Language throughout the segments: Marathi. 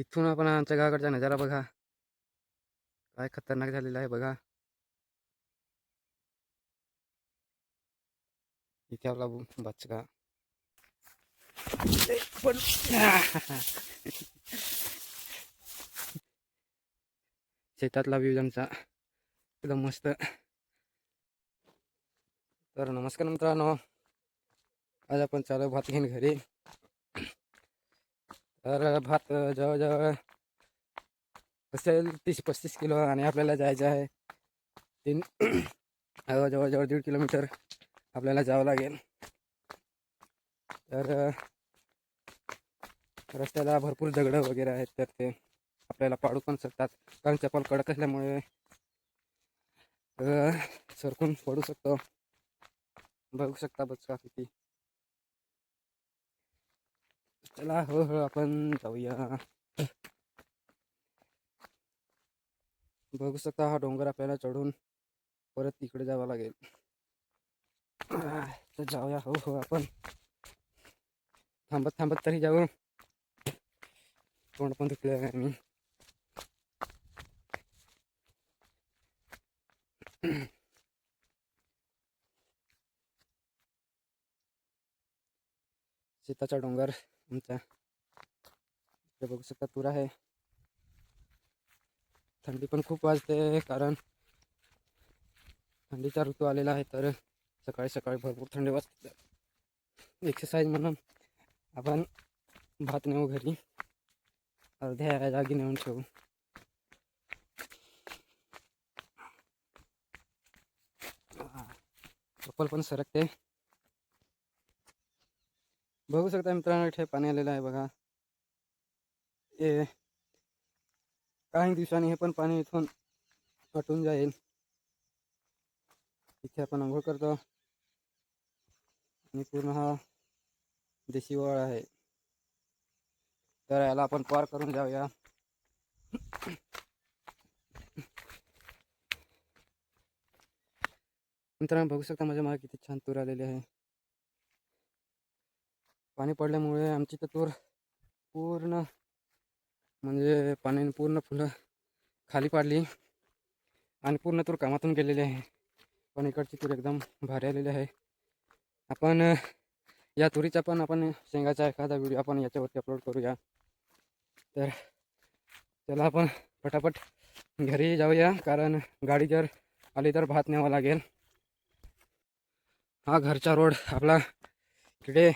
इथून आपण आमच्या गावाकडचा नजारा बघा. काय खतरनाक झालेला आहे बघा. इथे आपला बचका. पण शेतातला व्ह्यू आमचा एकदम मस्त. तर नमस्कार मित्रांनो. आज आपण चालू भात घेऊन घरी. तर भात जवळजवळ असेल तीस पस्तीस किलो आणि आपल्याला जायचं आहे. तीन जवळजवळ दीड किलोमीटर आपल्याला जावं लागेल. तर रस्त्याला भरपूर दगडं वगैरे आहेत तर ते आपल्याला पाडू पण शकतात. कारण चप्पल कडक असल्यामुळे सरकून पडू शकतो. बघू शकता बच्चा किती. चला हो हो आपण जाऊया. बघू शकता हा डोंगर आपल्याला चढून परत तिकडे जावं लागेल. तर जाऊया हो हो आपण. थांबत थांबत तरी जाऊ. तोंड पण दुखले आहे मी शेताचा डोंगर. आमचा बघू शकता तुरा आहे थंडी पण खूप वाजते कारण थंडीचा ऋतू आलेला आहे तर सकाळी सकाळी भरपूर थंडी वाजते एक्सरसाइज म्हणून आपण भात नेऊ घरी अर्ध्या जागी नेऊन ठेवू चप्पल पण सरकते बघू शकता मित्रांनो, इथे पाणी आलेलं आहे बघा. हे काही दिवसांनी हे हटून जाईल. इथे आपण आंघोळ करतो. पूर्ण हा देशी वळ आहे. तर याला आपण पार करून जाऊया. मित्रांनो, बघू शकता माझ्या किती छान तूर आहे. पाणी पडल्यामुळे आमची तर तूर पूर्ण म्हणजे पाण्याने पूर्ण फुलं खाली पाडली आणि पूर्ण तूर कामातून गेलेली आहे. पण इकडची तूर एकदम भारी आलेली आहे. आपण या तुरीचा पण आपण शेंगाचा एखादा व्हिडिओ आपण याच्यावरती अपलोड करूया. तर चला आपण पटापट घरी जाऊया कारण गाडी जर आली तर भात न्यावा लागेल. हा घरचा रोड आपला इकडे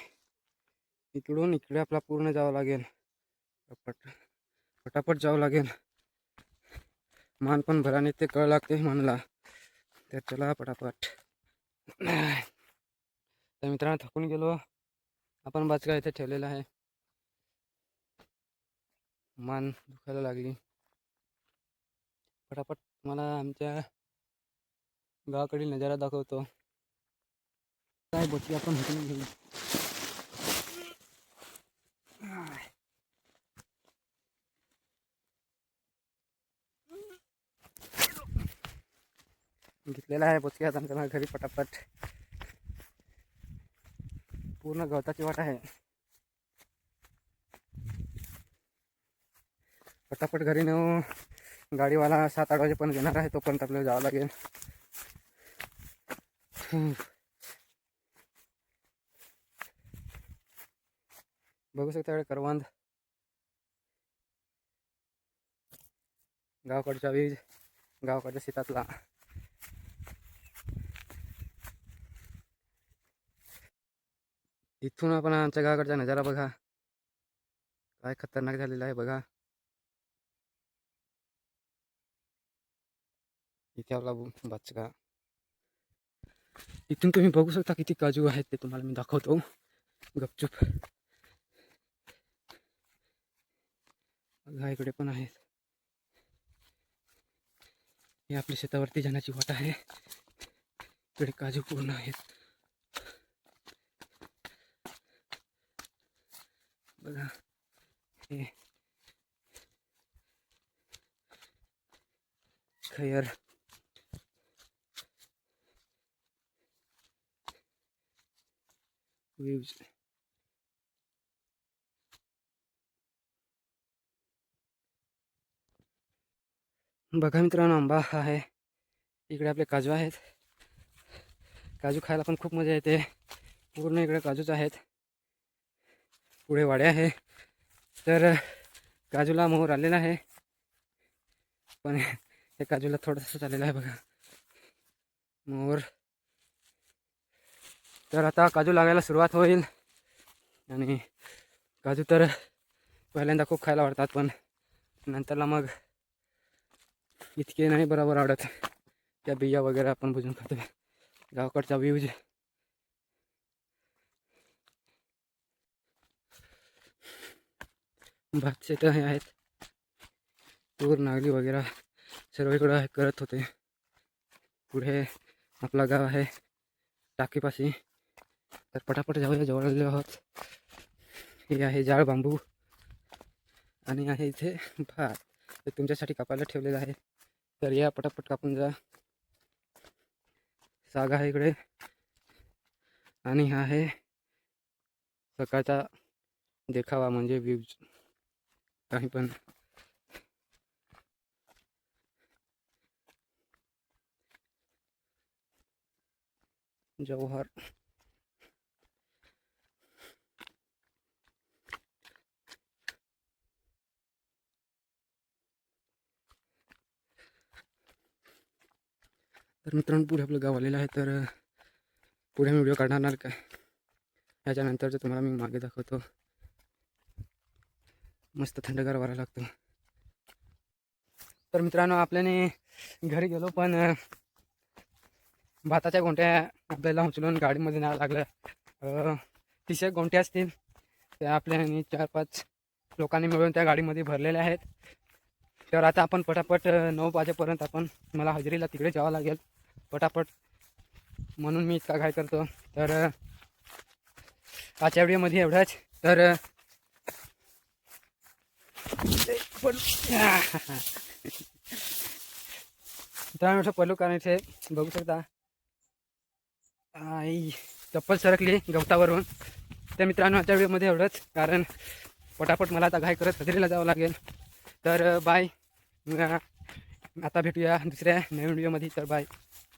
इकडून इकडे आपला पूर्ण जावं लागेल. पट, पटापट जावं लागेल. मान पण भराने ते कळ लागते मनला. तर चला पटापट. तर मित्रांनो, थकून गेलो. आपण बाचका इथे ठेवलेला आहे. मान दुखायला लागली. पटापट मला आमच्या गावाकडील नज़ारा दाखवतो. काय बची आपण हटून घेऊ घेतलेला आहे. बोचकी आता आमच्या घरी पटापट. पूर्ण गवताची वाट आहे. पटापट घरी नेऊ गाडीवाला सात आठ वाजेपर्यंत येणार आहे. तोपर्यंत आपल्याला जावं लागेल. बघू शकता करवंद. गावकडच्या वीज गावाकडच्या शेतातला. इथून आपण आमच्या गावाकडचा नजारा बघा. काय खतरनाक झालेला आहे बघा. इथे आपला बचका. इथून तुम्ही बघू शकता किती काजू आहेत ते तुम्हाला मी दाखवतो. गपचूप. बघा इकडे पण आहेत. हे आपल्या शेतावरती जाण्याची वाट आहे. इकडे काजू पूर्ण आहेत. बघा हे व्ह्यूज बघा मित्रांनो, आंबा हा आहे. इकडे आपले काजू आहेत. काजू खायला पण खूप मज़ा येते. पूर्ण इकडे काजूच आहेत. पुढे वाड्या आहे. तर काजूला मोहर आलेला आहे. पण हे काजूला थोडंसं आलेलं आहे बघा. मोहर. तर आता काजू लागायला सुरुवात होईल. आणि काजू तर पहिल्यांदा खूप खायला आवडतात पण नंतरला मग इतके नाही बरोबर आवडत. त्या बिया वगैरे आपण बुजून खातो. गावाकडचा व्यूज भात शेतं हे आहेत. तूर नागली वगैरे सर्व इकडं हे करत होते. पुढे आपला गाव आहे टाकीपाशी. तर पटापट जाऊया जवळ आलेलो आहोत. हे आहे जाळ बांबू. आणि आहे इथे भात. ते तुमच्यासाठी कापायला ठेवलेलं आहे. तर या पटापट कापून जा. साग आहे इकडे. आणि हा आहे सकाळचा देखावा म्हणजे व्ह्यूज काही पण. जवाहर. तर मित्रांनो पुढे आपलं गाव आलेलं आहे तर पुढे मी व्हिडिओ काढणार का? काय तुम्हाला मी मागे दाखवतो. मस्त थंडगार वारा लागतो. तर मित्रांनो आपल्याने घरी गेलो पण भाताच्या गोंट्या आपल्याला उचलून गाडीमध्ये न्यावं लागलं. तीस एक गोंट्या असतील. त्या आपल्याने चार पाच लोकांनी मिळून त्या गाडीमध्ये भरलेल्या आहेत. तर आता आपण पटापट नऊ वाजेपर्यंत आपण मला हजेरीला तिकडे जावं लागेल. पटापट. म्हणून मी इतका घाय करतो. तर आजच्या व्हिडिओमध्ये एवढाच. तर अ, पण मित्रांनो पडलो कारण इथे बघू शकता. आई चप्पल सरकली गवतावरून. तर मित्रांनो आजच्या व्हिडिओमध्ये एवढंच. कारण पटापट मला आता घाय करत हजेरीला जावं लागेल. तर बाय आता भेटूया दुसऱ्या नवीन व्हिडिओमध्ये. तर बाय